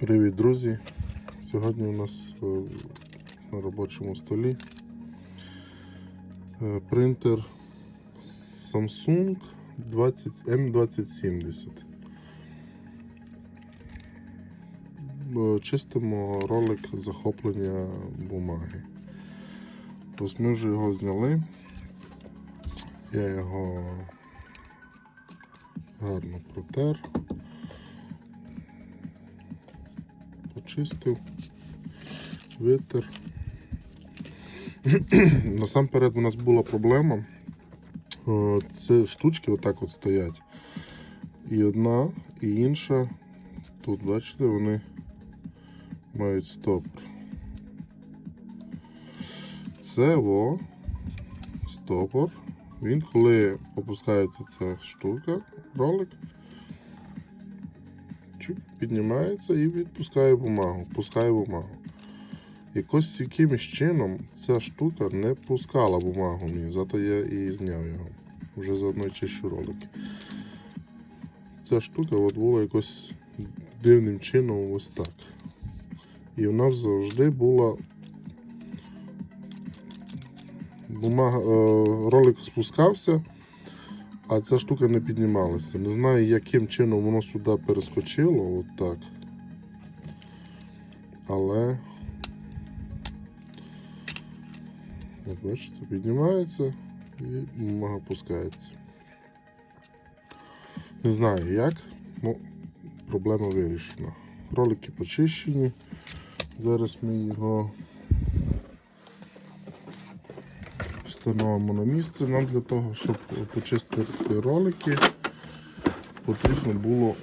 Привіт, друзі! Сьогодні у нас е, на робочому столі е, принтер Samsung 20 M2070. Е, Чистимо ролик захоплення бумаги. Ось ми вже його зняли. Я його гарно протер. Почистив, витер. Насамперед у нас була проблема. О, Це штучки отак от стоять. І одна, і інша. Тут, бачите, вони мають стопор. Це о, стопор. Він коли опускається ця штука, ролик, чик, піднімається і відпускає бумагу, пускає бумагу. Якось якимось чином ця штука не пускала бумагу мені, зато я і зняв його. Вже заодно чищу ролики. Ця штука от була якось дивним чином ось так. І вона завжди була. Бумага, е, ролик спускався, а ця штука не піднімалася. Не знаю, яким чином воно сюди перескочило, от так. Але. От бачите, піднімається і бумага пускається. Не знаю як, ну проблема вирішена. Ролики почищені. Зараз ми його встановимо на місце. Нам для того, щоб почистити ролики, потрібно було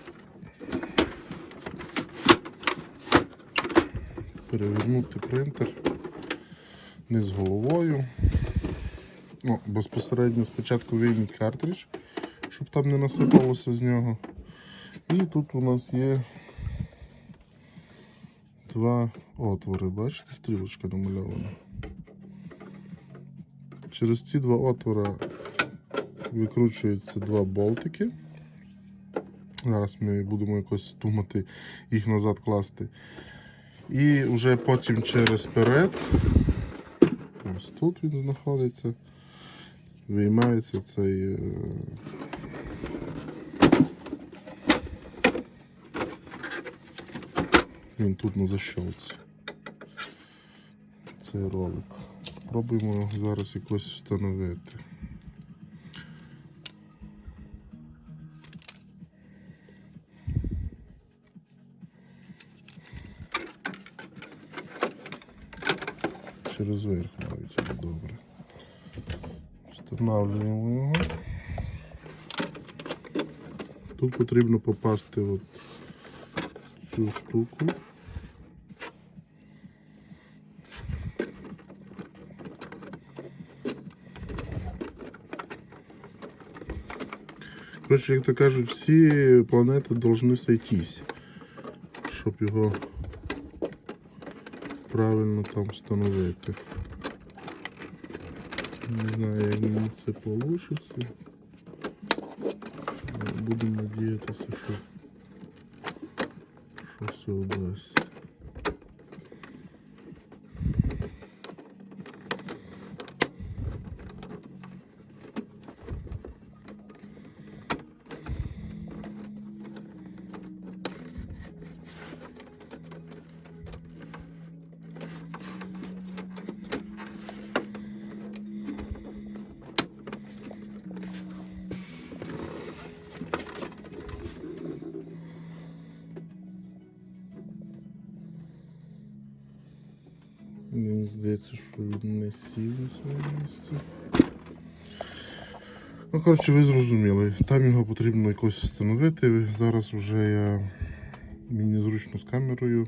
перевернути принтер не з головою. Ну, безпосередньо спочатку вийміть картридж, щоб там не насипалося з нього. І тут у нас є два отвори, бачите, стрілочка намальована. Через ці два отвора викручуються два болтики. Зараз ми будемо якось думати їх назад класти. І вже потім через перед, ось тут він знаходиться, виймається цей. е, Він тут на защолці. Цей ролик. Пробуємо його зараз якось встановити. Через верх навіть добре. Встановлюємо його. Тут потрібно попасти от цю штуку. Коротше, як то кажуть, всі планети повинні сойтись, щоб його правильно там встановити. Не знаю, як мені це вийде. Будемо надіятися, що, що все вдасться. Мені здається, що він не сів на своєму місці. Ну, коротше, ви зрозуміли. Там його потрібно якось встановити. Зараз вже я мені зручно з камерою.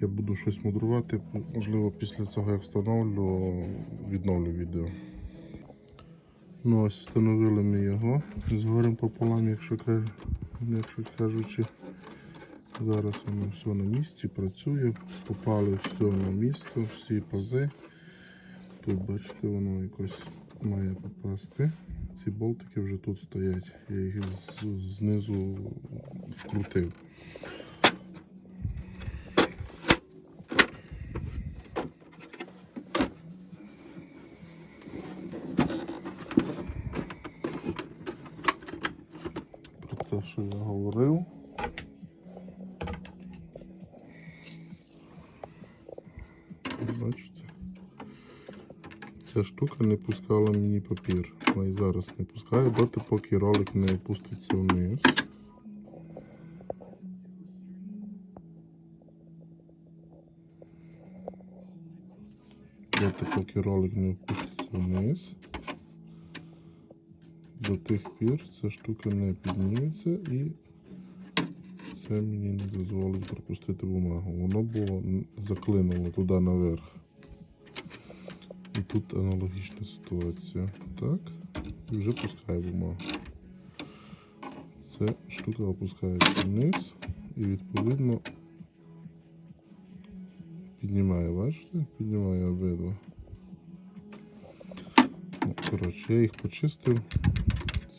Я буду щось мудрувати. Можливо, після цього як встановлю, відновлю відео. Ну ось встановили ми його з горем пополам, якщо, якщо кажучи. Зараз воно все на місці працює, попали все на місто, всі пази. Тут, бачите, воно якось має попасти. Ці болтики вже тут стоять, я їх знизу вкрутив. Про те, що я говорив. Бачите? Ця штука не пускала мені папір. Вона і зараз не пускає, доти поки ролик не опуститься вниз. Доти поки ролик не опуститься вниз. До тих пір ця штука не підніметься і це мені не дозволить пропустити бумагу. Воно було заклинуло туди наверх. І тут аналогічна ситуація. Так. І вже пускає бумагу. Ця штука опускається вниз і відповідно піднімає, бачите? Піднімає обидва. Ну, коротше, я їх почистив,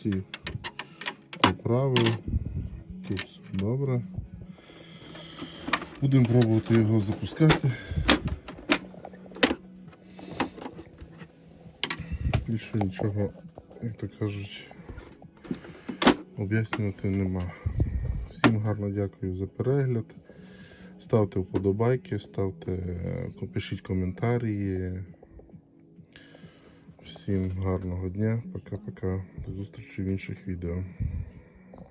ці поправив. Тут добре. Будемо пробувати його запускати. Більше нічого, як то кажуть, об'яснювати нема. Всім гарно дякую за перегляд. Ставте вподобайки, ставте, пишіть коментарі. Всім гарного дня. Пока-пока. До зустрічі в інших відео.